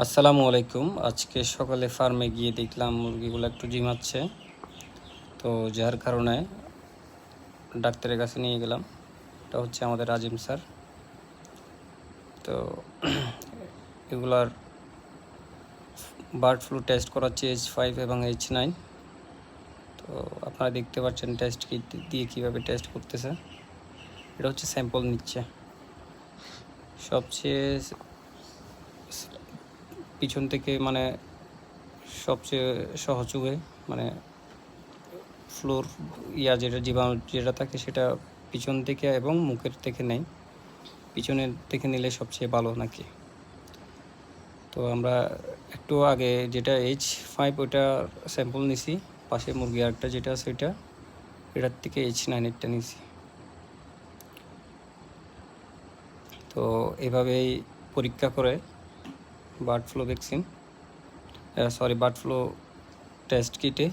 আসসালামু আলাইকুম। আজকে সকালে ফার্মে গিয়ে দেখলাম মুরগিগুলো একটু জিমাচ্ছে তো যার কারণে ডাক্তারের কাছে নিয়ে গেলাম। এটা হচ্ছে আমাদের আজিম স্যার। তো এগুলার বার্ড ফ্লু টেস্ট করাচ্ছে এইচ ফাইভ এবং এইচ নাইন তো আপনারা দেখতে পাচ্ছেন টেস্ট কিট দিয়ে কীভাবে টেস্ট করতেছে। এটা হচ্ছে স্যাম্পল নিচ্ছে। সবচেয়ে পিছন থেকে মানে সবচেয়ে সহজ ওয়ে মানে ফ্লোর ইয়া যেটা, জীবাণু যেটা থাকে সেটা পিছন থেকে এবং মুখের থেকে নেই। পিছনের থেকে নিলে সবচেয়ে ভালো নাকি? তো আমরা একটু আগে যেটা এইচ ফাইভ ওটা স্যাম্পল নিছি, পাশে মুরগি আরেকটা যেটা আছে ওইটা, এটার থেকে এইচ নাইনেরটা নিছি। তো এভাবেই পরীক্ষা করে bird flu vaccine sorry bird flu test কিটে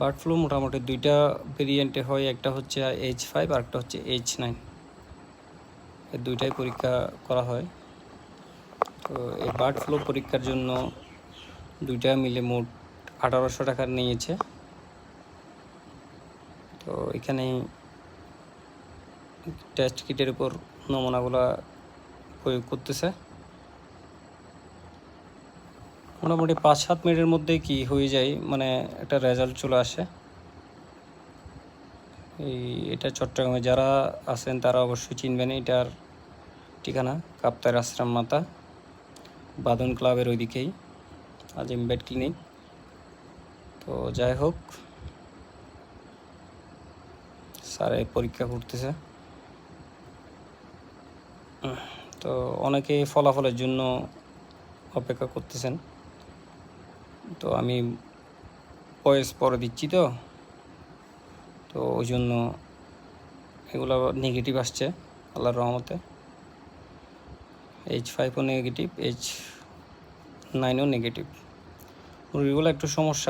bird flu মোটামুটি দুইটা ভেরিয়েন্টে হয়, একটা হচ্ছে এইচ ফাইভ আর একটা হচ্ছে এইচ নাইন এই দুইটাই পরীক্ষা করা হয়। তো এই বার্ড ফ্লু পরীক্ষার জন্য দুইটা মিলে মোট আঠারোশো টাকা নিয়েছে। তো এখানে টেস্ট কিটের উপর নমুনাগুলা প্রয়োগ করতেছে। মোটামুটি পাঁচ সাত মিনিটের মধ্যে কি হয়ে যায় মানে একটা রেজাল্ট চলে আসে। এই এটা চট্টগ্রামে যারা আছেন, তারা অবশ্যই চিনবেন, এটার ঠিকানা কাপ্তার আশ্রাম মাতা, বাদন ক্লাবের ওইদিকেই, আজিম বেড ক্লিনিক। তো যাই হোক, স্যারে পরীক্ষা করতেছে। তো অনেকে ফলাফলের জন্য অপেক্ষা করতেছেন। তো আমি বয়স পরে দিচ্ছি তো। তো ওই জন্য এগুলো নেগেটিভ আসছে, আল্লাহর রহমতে। এইচ ফাইভও নেগেটিভ এইচ নাইনও নেগেটিভ মুরগিগুলো একটু সমস্যা